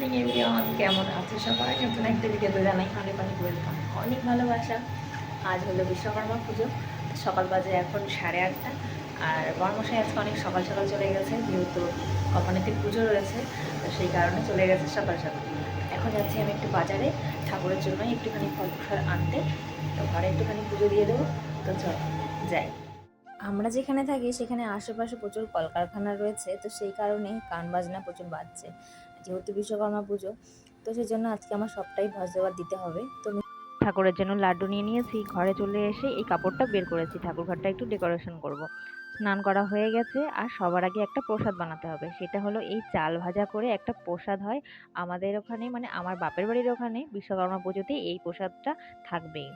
Morning everyone কেমন আছো সবাই? নতুন একটা ভিডিওতে জানাই, অনেক অনেক ওয়েলকাম অনেক ভালোবাসা। আজ হলো বিশ্বকর্মা পুজো। সকাল বাজে এখন সাড়ে আটটা। আর বর্মশাই আজকে অনেক সকাল সকাল চলে গেছে, যেহেতু কপানেতে পুজো রয়েছে, তো সেই কারণে চলে গেছে সকাল সকাল। এখন যাচ্ছি আমি একটু বাজারে, ঠাকুরের জন্য একটুখানি ফল প্রসাদ আনতে। তো ঘরে একটুখানি পুজো দিয়ে দেবো। তো চল, যাই। আমরা যেখানে থাকি, সেখানে আশেপাশে প্রচুর কলকারখানা রয়েছে, তো সেই কারণে গান বাজনা প্রচুর বাজছে। যেহেতু বিশ্বকর্মা পুজো, তো সেই জন্য আজকে আমার সবটাই ভজ দেওয়ার দিতে হবে। তো ঠাকুরের জন্য লাড্ডু নিয়ে নিয়েছি, ঘরে চলে এসে এই কাপড়টা বের করেছি। ঠাকুর ঘরটা একটু ডেকোরেশন করব। স্নান করা হয়ে গেছে আর সবার আগে একটা প্রসাদ বানাতে হবে। সেটা হলো এই চাল ভাজা করে একটা প্রসাদ হয় আমাদের ওখানে মানে আমার বাপের বাড়ির ওখানে। বিশ্বকর্মা পুজোতে এই প্রসাদটা থাকবেই।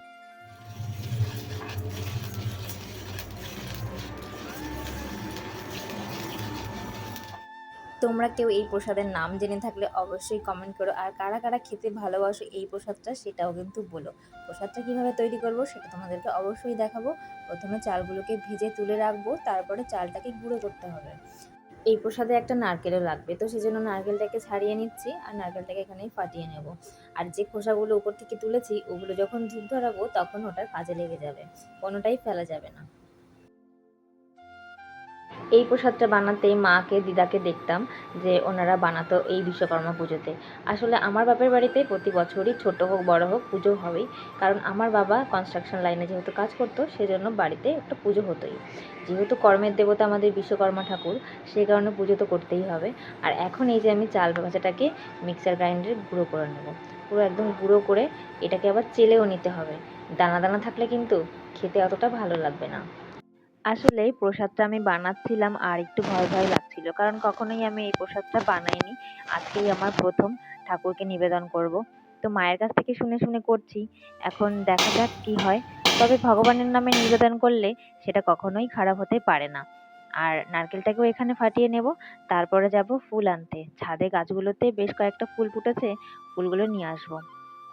তোমরা কেউ এই প্রসাদের নাম জেনে থাকলে অবশ্যই কমেন্ট করো। আর কারা কারা খেতে ভালোবাসো এই প্রসাদটা সেটাও কিন্তু বলো। প্রসাদটা কীভাবে তৈরি করব সেটা তোমাদেরকে অবশ্যই দেখাবো। প্রথমে চালগুলোকে ভেজে তুলে রাখব, তারপরে চালটাকে গুঁড়ো করতে হবে। এই প্রসাদে একটা নারকেলও লাগবে। তো সেজন্য নারকেলটাকে ছাড়িয়ে নিচ্ছি আর নারকেলটাকে এখানেই ফাটিয়ে নেব। আর যে খোসাগুলো উপর থেকে তুলেছি, ওগুলো যখন ধূপ ধরাবো তখন ওটার কাজে লেগে যাবে, কোনোটাই ফেলা যাবে না। এই প্রসাদটা বানাতে মাকে, দিদাকে দেখতাম যে ওনারা বানাতো এই বিশ্বকর্মা পুজোতে। আসলে আমার বাপের বাড়িতে প্রতি বছরই ছোট হোক, বড় হোক পুজো হবেই। কারণ আমার বাবা কনস্ট্রাকশন লাইনে যেহেতু কাজ করতো, সেজন্য বাড়িতে একটা পুজো হতোই। যেহেতু কর্মের দেবতা আমাদের বিশ্বকর্মা ঠাকুর সেই কারণে পুজো তো করতেই হবে। আর এখন এই যে আমি চাল ভাজাটাকে মিক্সার গ্রাইন্ডারে গুঁড়ো করে নেব। পুরো একদম গুঁড়ো করে এটাকে আবার চেলেও নিতে হবে। দানা দানা থাকলে কিন্তু খেতে অতটা ভালো লাগবে না। আসলে প্রসাদটা আমি বানাচ্ছিলাম আর একটু ভয় ভয় লাগছিল। কারণ কখনোই আমি এই প্রসাদটা বানাইনি। আজকেই আমার প্রথম ঠাকুরকে নিবেদন করব। তো মায়ের কাছ থেকে শুনে শুনে করছি। এখন দেখা যাক কি হয়। তবে ভগবানের নামে নিবেদন করলে সেটা কখনোই খারাপ হতে পারে না। আর নারকেলটাকেও এখানে ফাটিয়ে নেব। তারপরে যাব ফুল আনতে। ছাদে গাছগুলোতে বেশ কয়েকটা ফুল ফুটেছে। ফুলগুলো নিয়ে আসব।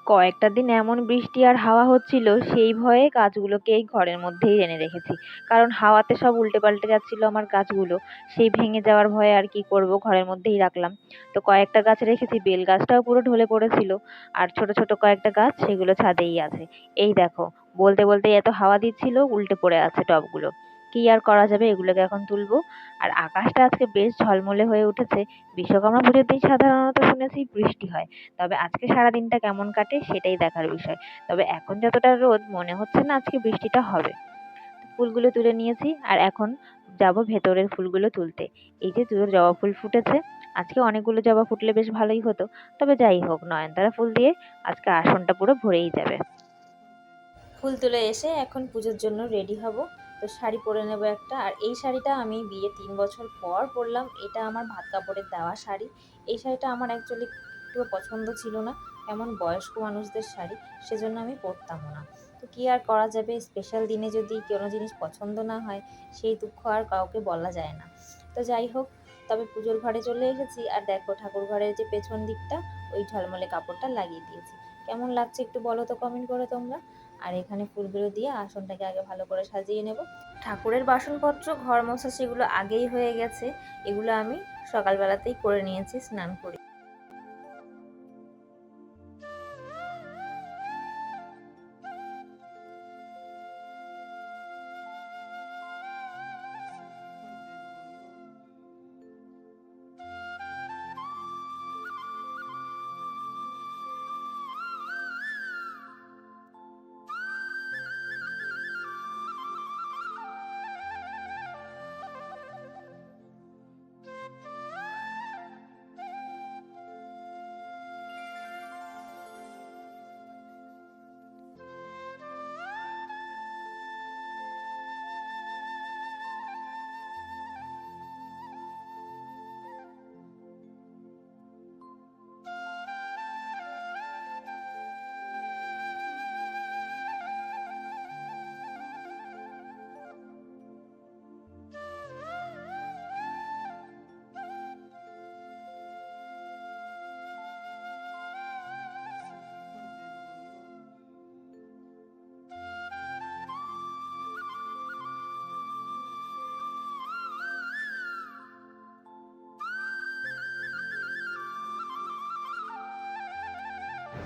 কয়েকটা দিন এমন বৃষ্টি আর হাওয়া হচ্ছিল, সেই ভয়ে গাছগুলোকে এই ঘরের মধ্যেই এনে রেখেছি। কারণ হাওয়াতে সব উল্টে পাল্টে যাচ্ছিল আমার গাছগুলো, সেই ভেঙে যাওয়ার ভয়ে আর কি করব ঘরের মধ্যেই রাখলাম। তো কয়েকটা গাছ রেখেছি, বেল গাছটাও পুরো ঢলে পড়েছিল, আর ছোট ছোট কয়েকটা গাছ সেগুলো ছাদেই আছে। এই দেখো, বলতে বলতে এত হাওয়া দিচ্ছিল, উল্টে পড়ে আছে টবগুলো। কি আর করা যাবে এগুলোকে এখন তুলবো। আর আকাশটা আজকে বেশ ঝলমলে হয়ে উঠেছে। বিশ্বকর্মা পুজোতেই সাধারণত শুনেছি বৃষ্টি হয়। তবে আজকে সারাদিনটা কেমন কাটে সেটাই দেখার বিষয়। তবে এখন যতটা রোদ মনে হচ্ছে না আজকে বৃষ্টিটা হবে। ফুলগুলো তুলে নিয়েছি আর এখন যাব ভেতরের ফুলগুলো তুলতে। এই যে দুটো জবা ফুল ফুটেছে, আজকে অনেকগুলো জবা ফুটলে বেশ ভালোই হতো। তবে যাই হোক, নয়নতারা ফুল দিয়ে আজকে আসনটা পুরো ভরেই যাবে। ফুল তুলে এসে এখন পুজোর জন্য রেডি হব। তো শাড়ি পরে নেব একটা। আর এই শাড়িটা আমি বিয়ে তিন বছর পর পরলাম। এটা আমার ভাত কাপড়ের দেওয়া শাড়ি। এই শাড়িটা আমার অ্যাকচুয়ালি একটু পছন্দ ছিল না। এমন বয়স্ক মানুষদের শাড়ি, সেজন্য আমি পরতামও না। তো কী আর করা যাবে? স্পেশাল দিনে যদি কোনো জিনিস পছন্দ না হয়, সেই দুঃখ আর কাউকে বলা যায় না। তো যাই হোক, তবে পুজোর ঘরে চলে এসেছি। আর দেখো, ঠাকুর ঘরের যে পেছন দিকটা, ওই ঝলমলে কাপড়টা লাগিয়ে দিয়েছি। কেমন লাগছে একটু বলো তো কমেন্ট করে তোমরা। আর এখানে ফুলগুলো দিয়ে আসনটাকে আগে ভালো করে সাজিয়ে নেব। ঠাকুরের বাসনপত্র, ঘর মোছা, সেগুলো আগেই হয়ে গেছে। এগুলো আমি সকালবেলাতেই করে নিয়েছি, স্নান করে।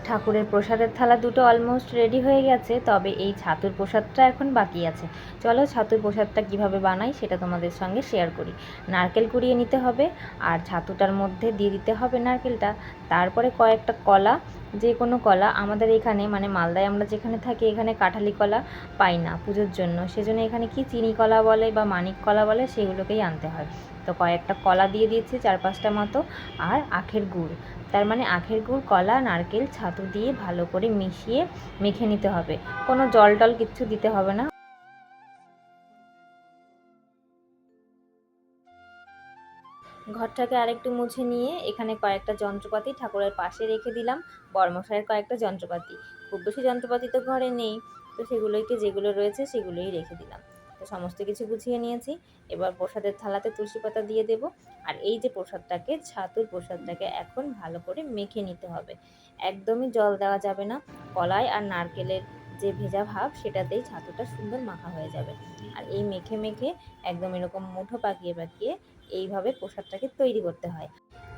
ঠাকুরের প্রসাদের থালা দুটো অলমোস্ট রেডি হয়ে গেছে, তবে এই ছাতুর প্রসাদটা এখন বাকি আছে। চলো ছাতুর প্রসাদটা কীভাবে বানাই সেটা তোমাদের সঙ্গে শেয়ার করি। নারকেল কুড়িয়ে নিতে হবে, আর ছাতুটার মধ্যে দিয়ে দিতে হবে নারকেলটা। তারপরে কয়েকটা কলা যে কোনো কলা আমাদের এখানে মানে মালদায় আমরা যেখানে থাকি, এখানে কাঁঠালি কলা পাই না পুজোর জন্য। সেজন্য এখানে কি চিনি কলা বলে বা মানিক কলা বলে সেগুলোকেই আনতে হয়। তো কয়েকটা কলা দিয়ে দিয়েছি, চার পাঁচটা মতো, আর আখের গুড়। তার মানে আখের গুড়, কলা, নারকেল, ছাতু দিয়ে ভালো করে মিশিয়ে মেখে নিতে হবে। কোনো জল টল কিচ্ছু দিতে হবে না। ঘরটাকে আরেকটু মুছে নিয়ে এখানে কয়েকটা যন্ত্রপাতি ঠাকুরের পাশে রেখে দিলাম। বর্মশাইয়ের কয়েকটা যন্ত্রপাতি। খুব বেশি যন্ত্রপাতি তো ঘরে নেই। তো সেগুলোইকে যেগুলো রয়েছে সেগুলোই রেখে দিলাম। তো সমস্ত কিছু গুছিয়ে নিয়েছি। এবার প্রসাদের থালাতে তুলসী পাতা দিয়ে দেব। আর এই যে প্রসাদটাকে, ছাতুর প্রসাদটাকে এখন ভালো করে মেখে নিতে হবে। একদমই জল দেওয়া যাবে না। কলাই আর নারকেলের যে ভেজা ভাব, সেটাতেই ছাতুটা সুন্দর মাখা হয়ে যাবে। আর এই মেখে মেখে একদম এরকম মুঠো পাকিয়ে পাকিয়ে এইভাবে প্রসাদটাকে তৈরি করতে হয়।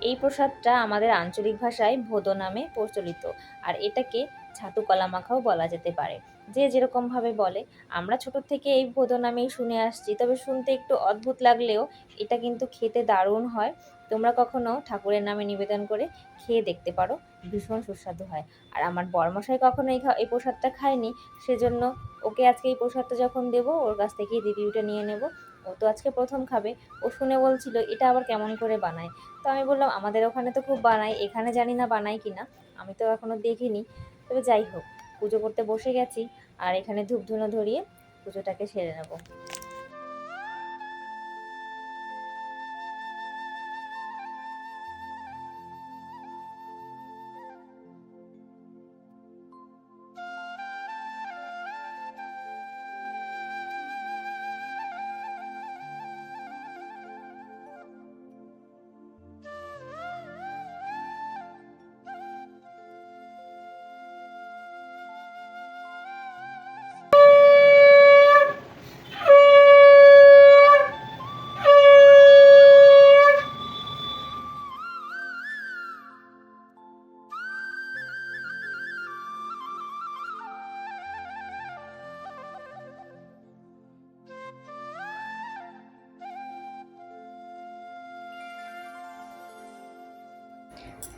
এই প্রসাদটা আমাদের আঞ্চলিক ভাষায় ভোদো নামে প্রচলিত। আর এটাকে ছাতু কলা মাখাও বলা যেতে পারে। যে যেরকমভাবে বলে, আমরা ছোট থেকে এই ভোদো নামেই শুনে আসছি, তবে শুনতে একটু অদ্ভুত লাগলেও এটা কিন্তু খেতে দারুণ হয়। তোমরা কখনো ঠাকুরের নামে নিবেদন করে খেয়ে দেখতে পারো, ভীষণ সুস্বাদু হয়। আর আমার বর্মশাই কখনো এই এই প্রসাদটা খায়নি, সেজন্য ওকে আজকে এই প্রসাদটা যখন দেবো, ওর কাছ থেকেই রিভিউটা নিয়ে নেব। ও তো আজকে প্রথম খাবে। ও শুনে বলছিল, এটা আবার কেমন করে বানায়? তো আমি বললাম, আমাদের ওখানে তো খুব বানায়, এখানে জানি না বানায় কি না আমি তো এখনও দেখিনি। তবে যাই হোক, পুজো করতে বসে গেছি, আর এখানে ধূপ ধুনো ধরিয়ে পুজোটাকে সেরে নেব।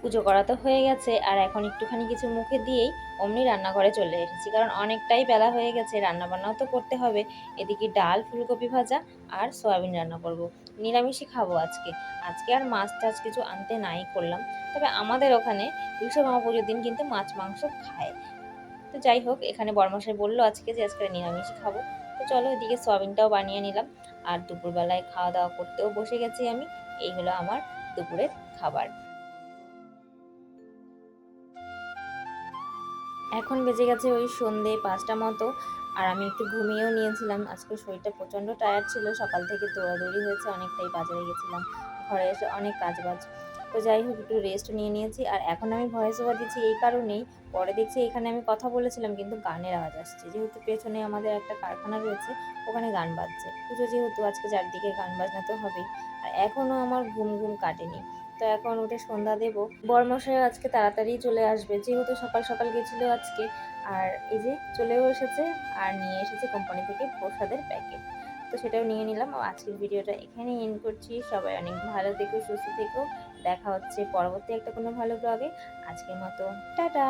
পুজো করা তো হয়ে গেছে, আর এখন একটুখানি কিছু মুখে দিয়েই অমনি রান্নাঘরে চলে এসেছি। কারণ অনেকটাই বেলা হয়ে গেছে রান্না বান্নাও তো করতে হবে। এদিকে ডাল, ফুলকপি ভাজা আর সয়াবিন রান্না করব। নিরামিষই খাব আজকে। আজকে আর মাছ টাছ কিছু আনতে নাই করলাম। তবে আমাদের ওখানে বিশ্বকর্মা পুজোর দিন কিন্তু মাছ, মাংস খায়। তো যাই হোক, এখানে বর্মশাই বলল আজকে যে আজকে নিরামিষই খাব। তো চলো এদিকে সয়াবিনটাও বানিয়ে নিলাম। আর দুপুরবেলায় খাওয়া দাওয়া করতেও বসে গেছি আমি। এই হলো আমার দুপুরের খাবার। এখন বেজে গেছে ওই সন্ধে পাঁচটা মতো, আর আমি একটু ঘুমিয়েও নিয়েছিলাম। আজকে শরীরটা প্রচণ্ড টায়ার্ড ছিল, সকাল থেকে দৌড়াদৌড়ি হয়েছে, অনেকটাই বাজারে গেছিলাম, ঘরে এসে অনেক কাজ বাজ তো যাই হোক, একটু রেস্ট নিয়ে নিয়েছি, আর এখন আমি ভয়েস ওভার দিচ্ছি এই কারণেই, পরে দেখছি এখানে আমি কথা বলেছিলাম, কিন্তু গানের আওয়াজ আসছে। যেহেতু পেছনে আমাদের একটা কারখানা রয়েছে, ওখানে গান বাজছে। পুজো যেহেতু আজকে চারদিকে গান বাজনা তো হবেই, আর এখনও আমার ঘুম ঘুম কাটেনি। তো এখন উঠে সন্ধ্যা দেব। বরমশাই আজকে তাড়াতাড়ি চলে আসবে। যেহেতু সকাল সকাল গেছিল আজকে, আর এই যে চলেও এসেছে আর নিয়ে এসেছে কোম্পানি থেকে প্রসাদের প্যাকেট তো সেটাও নিয়ে নিলাম। আজকের ভিডিওটা এখানেই এন্ড করছি। সবাই অনেক ভালো থেকো, সুস্থ থেকো। দেখা হচ্ছে পরবর্তী একটা কোনো ভালো ব্লগে আজকের মতো, টাটা!